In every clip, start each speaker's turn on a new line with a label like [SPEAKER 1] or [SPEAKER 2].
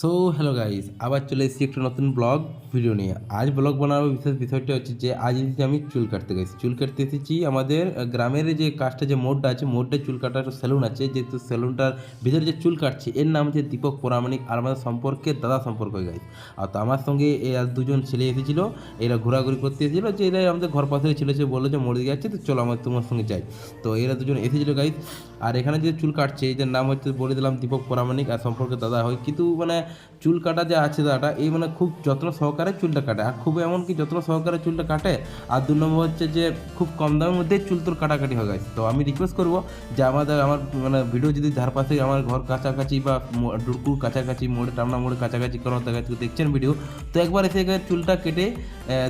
[SPEAKER 1] So hello guys আবার চলে এসেছি একটা নতুন ব্লগ ভিডিও নিয়ে। আজ ব্লগ বানানোর বিশেষ বিষয়টা হচ্ছে যে, আজ এসেছি আমি চুল কাটতে গেছি চুল কাটতে এসেছি আমাদের গ্রামের যে কাজটা, যে মোড়টা আছে মোড়টা চুল কাটার সেলুন আছে, যেহেতু সেলুনটার ভিতরে যে চুল কাটছে, এর নাম হচ্ছে দীপক পরামানিক আর আমাদের সম্পর্কে দাদা সম্পর্ক গাইস আর তো আমার সঙ্গে এই আর দুজন ছেলে এসেছিল, এরা ঘোরাঘুরি করতে এসেছিল, যে এরা আমাদের ঘর পাশে ছিল যে বলল যে মোড়ে দিকে যাচ্ছে, তো চলো আমার তোমার সঙ্গে যাই। তো এরা দুজন এসেছিল গাইস আর এখানে যে চুল কাটছে, এদের নাম হচ্ছে বলে দিলাম দীপক পরামানিক আর সম্পর্কে দাদা হয়। কিন্তু মানে চুল কাটা যে আছে দাদাটা, এই মানে খুব যত্ন সহকারে চুলটা কাটে। আর খুব এমনকি যত্ন সহকারে চুলটা কাটে, আর দু নম্বর হচ্ছে যে খুব কম দামের মধ্যে চুল তোর কাটাকাটি হয়ে গেছে তো আমি রিকোয়েস্ট করব যে আমাদের, আমার মানে ভিডিও যদি ধারপাশে আমার ঘর কাছাকাছি বা ডুরকুর কাছাকাছি, মোড়ে, টামনা মোড়ে কাছাকাছি কোনো থেকে দেখছেন ভিডিও তো একবার এসে চুলটা কেটে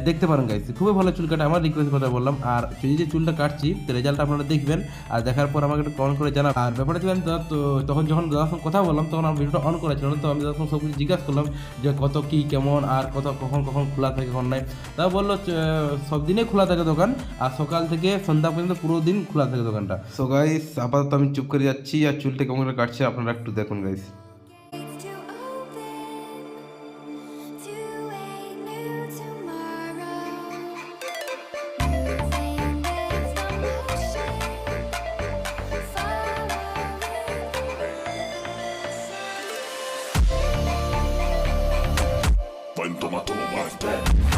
[SPEAKER 1] দেখতে পারেন গাইছে খুবই ভালো চুল কাটে, আমার রিকোয়েস্ট কথা বললাম। আর যদি যে চুলটা কাটছি, তো রেজাল্ট আপনারা দেখবেন, আর দেখার পর আমাকে একটু কমেন্ট করে জানান আর ব্যাপারটা ছিলেন তো তখন যখন দাদার সঙ্গে কথা বললাম, তখন আমার ভিডিওটা অন করেছিল তো আমি সব কিছু জিজ্ঞাসা করলাম যে কত কি, কেমন, আর কত, কখন কখন খোলা থাকে, কখন নাই। তা বলল সব দিনে খোলা থাকে দোকান, আর সকাল থেকে সন্ধ্যা পর্যন্ত পুরো দিন খোলা থাকে দোকানটা। সো গাইস আপাতত আমি চুপ করে যাচ্ছি, আর চুলটা কেমন করে কাটছে, আপনারা একটু দেখুন গাইস
[SPEAKER 2] ントマトの
[SPEAKER 3] マスター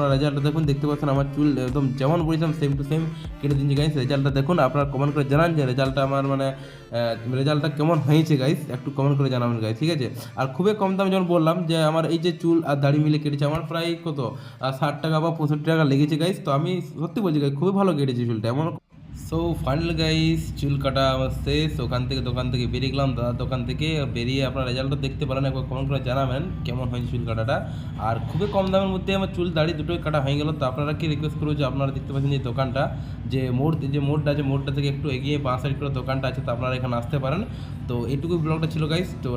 [SPEAKER 1] আপনার রেজাল্টটা দেখুন, দেখতে পাচ্ছেন আমার চুল একদম যেমন বলেছিলাম সেম টু সেম কেটে দিন গাইস রেজাল্টটা দেখুন, আপনারা কমেন্ট করে জানান যে রেজাল্টটা আমার মানে রেজাল্টটা কেমন হয়েছে গাইস একটু কমেন্ট করে জানাবেন গাইস ঠিক আছে? আর খুবই কম দামে যেমন বললাম যে আমার এই যে চুল আর দাড়ি মিলে কেটেছে, আমার প্রায় কত? ষাট টাকা বা পঁয়ষট্টি টাকা লেগেছে গাইস তো আমি সত্যি বলছি গাই খুবই ভালো কেটেছে চুলটা। এমন সো ফাইনাল গাইস চুল কাটা আমার শেষ। ওখান থেকে দোকান থেকে বেরিয়ে গেলাম দাদার দোকান থেকে। বেরিয়ে আপনার রেজাল্টটা দেখতে পারেন, একবার কমেন্ট করে জানাবেন কেমন হয়েছে চুল কাটাটা। আর খুবই কম দামের মধ্যে আমার চুল দাড়ি দুটোই কাটা হয়ে গেল। তো আপনারা কি রিকোয়েস্ট করব যে আপনারা দেখতে পাচ্ছেন যে দোকানটা? যে মোড় যে মোড়টা আছে, মোড়টা থেকে একটু এগিয়ে বাঁ সাইড করে দোকানটা আছে, তো আপনারা এখানে আসতে পারেন। তো এইটুকু ব্লগটা ছিল গাইস তো